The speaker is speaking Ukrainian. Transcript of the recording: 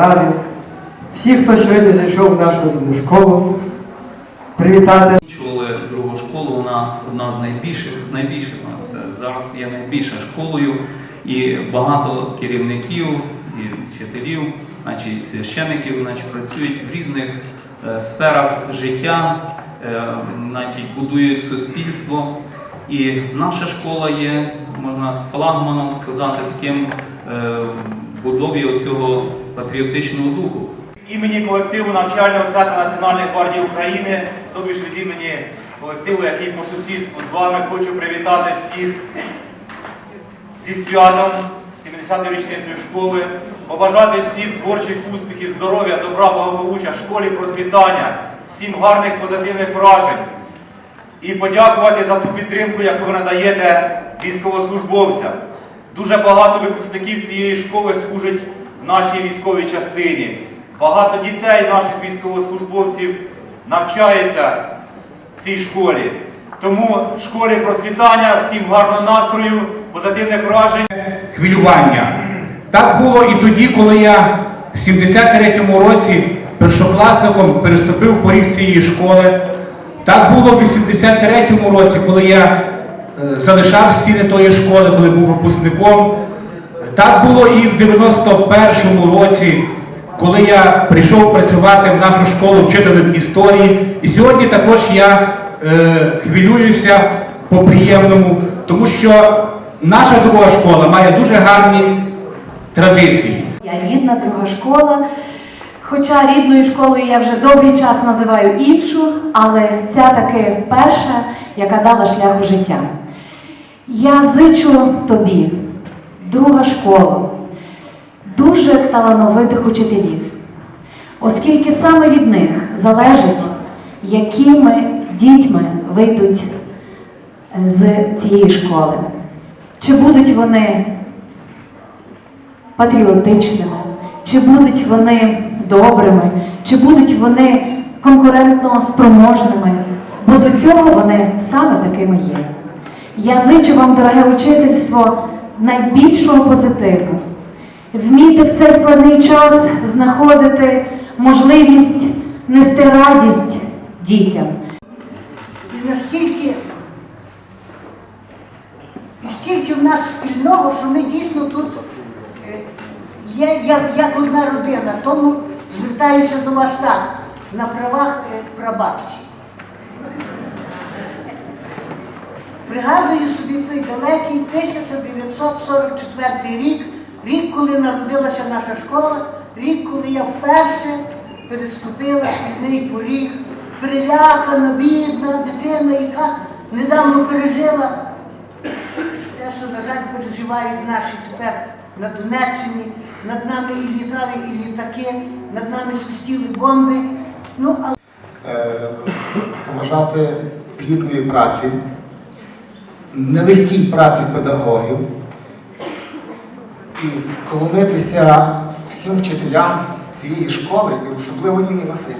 ради, всіх, хто сьогодні зайшов в нашу рідну школу, привітати. Чули другу школу, вона одна з найбільших, з найбільших це зараз є найбільша школою, і багато керівників і вчителів, і священиків, значить, працюють в різних е, сферах життя, е, значить, будують суспільство. І наша школа є, можна флагманом сказати, таким е, будові цього патріотичного духу. імені колективу навчального центру Національної гвардії України, тобі ж від імені колективу, який по сусідству з вами хочу привітати всіх зі святом, з 70-ю річницею школи, побажати всім творчих успіхів, здоров'я, добра, благополуччя, школі процвітання, всім гарних позитивних вражень і подякувати за ту підтримку, яку ви надаєте військовослужбовцям. Дуже багато випускників цієї школи служать в нашій військовій частині. Багато дітей наших військовослужбовців навчається в цій школі. Тому школі процвітання, всім гарного настрою, позитивних вражень. хвилювання. Так було і тоді, коли я в 73-му році першокласником переступив поріг цієї школи. Так було в 83-му році, коли я е, залишав стіни тої школи, коли був випускником. Так було і в 91-му році, коли я прийшов працювати в нашу школу вчителем історії. І сьогодні також я е, хвилююся по-приємному, тому що наша друга школа має дуже гарні традиції. Я рідна друга школа. Хоча рідною школою я вже довгий час називаю іншу, але ця таки перша, яка дала шлях у життя. Я зичу тобі, друга школа, дуже талановитих учителів, оскільки саме від них залежить, якими дітьми вийдуть з цієї школи. Чи будуть вони патріотичними, чи будуть вони добрими, чи будуть вони конкурентно спроможними, бо до цього вони саме такими є. Я зичу вам, дороге учительство, найбільшого позитиву. Вміти в цей складний час знаходити можливість нести радість дітям. І настільки, і стільки в нас спільного, що ми дійсно тут е, є як, як одна родина. Тому звертаюся до вас так, на правах е, прабабці. Пригадую собі той далекий 1944 рік, рік, коли народилася наша школа, рік, коли я вперше переступила шкільний поріг, прилякана, бідна дитина, яка недавно пережила те, що, на жаль, переживають наші тепер на Донеччині, над нами і літали, і літаки, над нами свистіли бомби. Ну, але е, плідної праці, нелегкій праці педагогів і вклонитися всім вчителям цієї школи і особливо Ніні Василь.